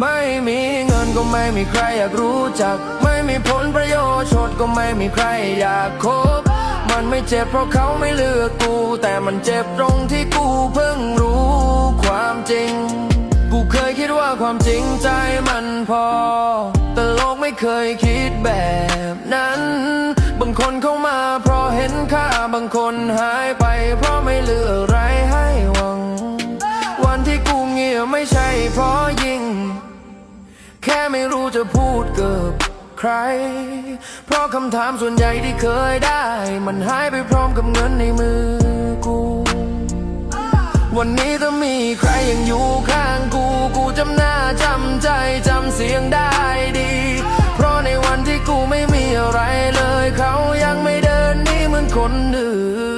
ไม่มีเงินก็ไม่มีใครอยากรู้จัก ไม่มีผลประโยชน์ชดก็ไม่มีใครอยากคบ มันไม่เจ็บเพราะเขาไม่เลือกกู แต่มันเจ็บตรงที่กูเพิ่งรู้ความจริง กูเคยคิดว่าความจริงใจมันพอ แต่โลกไม่เคยคิดแบบนั้น บางคนเข้ามาเพราะเห็นค่าบางคนหายไปเพราะ ไม่ใช่เพราะยิงแค่ไม่รู้จะพูดกับใคร เพราะคำถามส่วนใหญ่ที่เคยได้ มันหายไปพร้อมกับเงินในมือกู วันนี้ถ้ามีใครยังอยู่ข้างกู กูจำหน้าจำใจจำเสียงได้ดี เพราะในวันที่กูไม่มีอะไรเลย เขายังไม่เดินนี่เหมือนคนอื่น